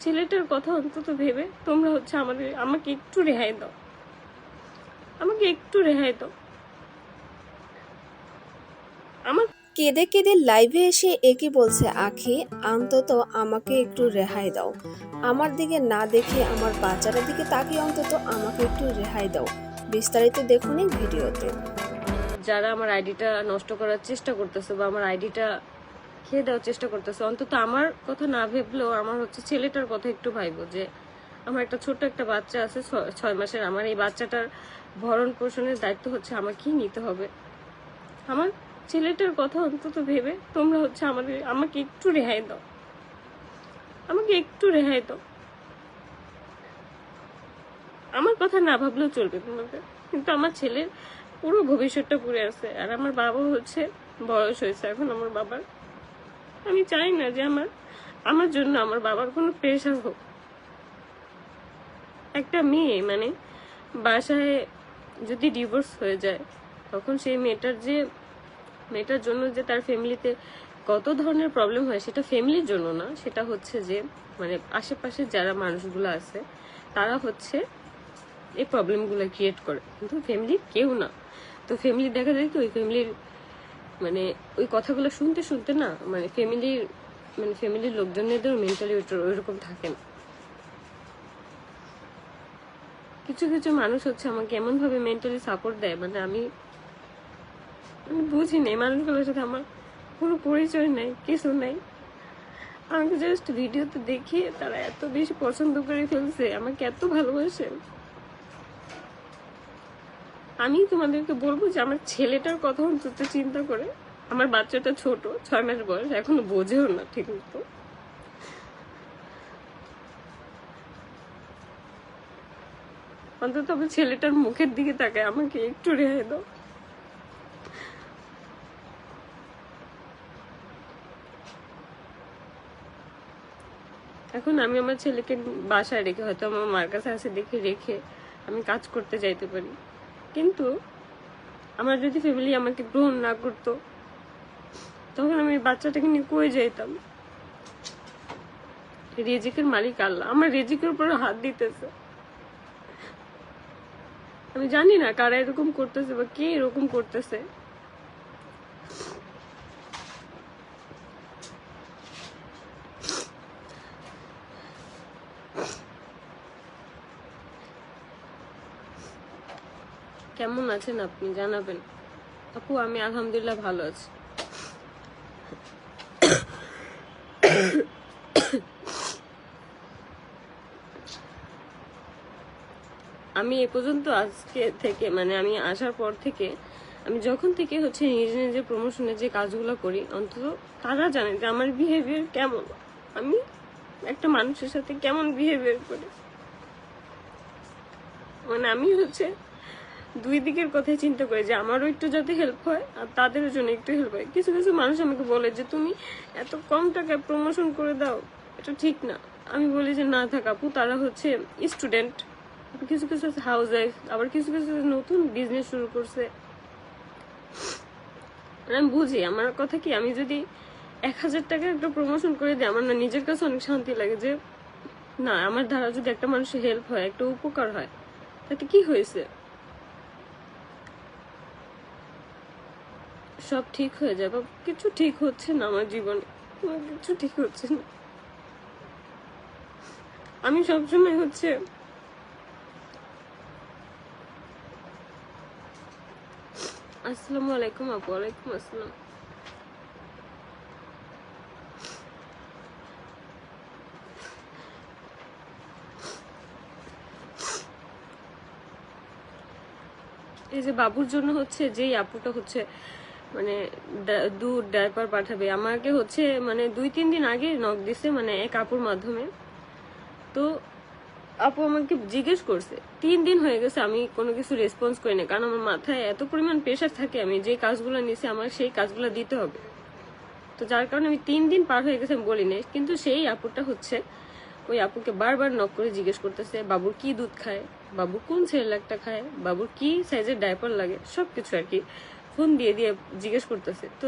ছেলেটার কথা অন্তত ভেবে তোমরা হচ্ছে আমাদের আমাকে একটু রেহাই দাও। আমাকে একটু রেহাই দাও। আমার কেঁদে কেঁদে লাইভে এসে একই বলছে আখি অন্তত আমাকে একটু রেহাই দাও। আমার দিকে না দেখে আমার বাচ্চাটার দিকে তাকিয়ে অন্তত আমাকে একটু রেহাই দাও। বিস্তারিত দেখুন এই ভিডিওতে। যারা আমার আইডিটা নষ্ট করার চেষ্টা করতেছে বা আমার আইডিটা খেয়ে দেওয়ার চেষ্টা করতেছে। অন্তত আমার কথা না ভেবলেও আমার হচ্ছে ছেলেটার কথা একটু ভাইবো যে, আমার একটা ছোট্ট একটা বাচ্চা আছে, ছয় মাসের। আমার এই বাচ্চাটার ভরণ পোষণের দায়িত্ব হচ্ছে আমাকেই নিতে হবে। আমার ছেলেটার কথা অন্তত ভেবে তোমরা হচ্ছে আমাদের, আমাকে একটু রেহাই দাও। আমাকে একটু রেহাই দাও। আমার কথা না ভাবলেও চলবে তোমাদের। কিন্তু আমার ছেলের পুরো ভবিষ্যৎটা পুড়ে আছে। আর আমার বাবা হচ্ছে বয়স হয়েছে। এখন আমার বাবার আমি চাই না যে আমার আমার জন্য আমার বাবার কোনো প্রেশার হোক। একটা মেয়ে মানে বাসায় যদি ডিভোর্স হয়ে যায়, তখন সেই মেয়েটার যে, মেয়েটার জন্য যে তার ফ্যামিলিতে কত ধরনের প্রবলেম হয় সেটা ফ্যামিলির জন্য না, সেটা হচ্ছে যে মানে আশেপাশে যারা মানুষগুলো আছে, তারা হচ্ছে এই প্রবলেমগুলো ক্রিয়েট করে। কিন্তু ফ্যামিলি কেউ না। তো ফ্যামিলি দেখা যায় কি, ওই ফ্যামিলির মানে ওই কথাগুলো শুনতে শুনতে না মানে ফ্যামিলির মানে ফ্যামিলির লোকজনেদের মেন্টালি ওইরকম থাকে না। কিছু কিছু মানুষ হচ্ছে আমাকে এমন ভাবে মেন্টালি সাপোর্ট দেয় মানে আমি আমি বুঝি নেই মানুষগুলোর সাথে আমার কোনো পরিচয় নেই, কিছু নেই। আমাকে জাস্ট ভিডিওতে দেখে তারা এত বেশি পছন্দ করে ফেলছে, আমাকে এত ভালোবাসে। আমি তোমাদেরকে বলব যে আমার ছেলেটার কথা অন্তত চিন্তা করে। আমার বাচ্চাটা ছোট, ছয় মাস বয়স, এখনও বোঝেও না ঠিক মতো। অন্তত আমার ছেলেটার মুখের দিকে তাকায়, আমাকে একটু রেহাই দাও। এখন আমি আমার ছেলেকে বাসায় রেখে, হয়তো আমার মার কাছে আসে দেখে রেখে আমি কাজ করতে যাইতে পারি। কিন্তু আমার যদি ফ্যামিলি আমাকে গ্রহণ না করতো, তখন আমি বাচ্চাটাকে নিয়ে কয়ে যাইতাম? রেজিকের মালিক আল্লাহ। আমার রেজিকের উপরে হাত দিতেছে। আমি জানি না কারা এরকম করতেছে বা কে এরকম করতেছে। কেমন আছেন আপনি? জানাবেন। আপু, আমি আলহামদুলিল্লাহ ভালো আছি। আমি এ পর্যন্ত আজকে থেকে মানে আমি আসার পর থেকে, আমি যখন থেকে হচ্ছে নিজে নিজে প্রমোশনের যে কাজগুলো করি, অন্তত তারা জানে যে আমার বিহেভিয়ার কেমন। আমি একটা মানুষের সাথে কেমন বিহেভিয়ার করি। মানে আমি হচ্ছে দুই দিকের কথাই চিন্তা করি যে আমারও একটু যাতে হেল্প হয়, আর তাদের জন্য একটু হেল্প হয়। কিছু কিছু মানুষ আমাকে বলে যে, তুমি এত কম টাকায় প্রমোশন করে দাও, এটা ঠিক না। আমি বলি যে, না থাক আপু, তারা হচ্ছে স্টুডেন্ট কিছু কিছু হাউস ওয়াইফ আবার কিছু কিছু নতুন বিজনেস শুরু করছে। আমি বুঝি, আমার কথা কি, আমি যদি এক হাজার টাকা একটা প্রমোশন করে দিই, আমার না নিজের কাছে অনেক শান্তি লাগে যে, না, আমার দ্বারা যদি একটা মানুষের হেল্প হয়, একটা উপকার হয়, তাতে কি হয়েছে? সব ঠিক হয়ে যাবে। কিছু ঠিক হচ্ছে না আমার জীবনে। কিছু ঠিক হচ্ছে না। আমি সবসময় হচ্ছে আসসালামু আলাইকুম আপু, ওয়ালাইকুম আসসালাম। এই যে বাবুর জন্য হচ্ছে, যেই আপুটা হচ্ছে মানে দুধ ডাইপার পাঠাবে। আমাকে হচ্ছে মানে দুই, তিন দিন আগে নক দিছে মানে এক আপুর মাধ্যমে। তো আপু আমাকে জিজ্ঞেস করছে, তিন দিন হয়ে গেছে আমি কোনো কিছু রেসপন্স করি না কারণ আমার মাথায় এত পরিমাণ প্রেশার থাকে, আমি যে কাজগুলো নিছি আমার সেই কাজগুলো দিতে হবে। তো যার কারণে আমি তিন দিন পার হয়ে গেছে আমি বলি নাই। কিন্তু সেই আপুটা হচ্ছে ওই আপুকে বারবার নক করে জিজ্ঞেস করতেছে বাবুর কি দুধ খায়? বাবু, কোন সেরেলাকটা খায়? বাবুর কি সাইজের ডাইপার লাগে? সবকিছু আর কি। ফোন দিয়ে দিয়ে জিজ্ঞেস করতেছে। তো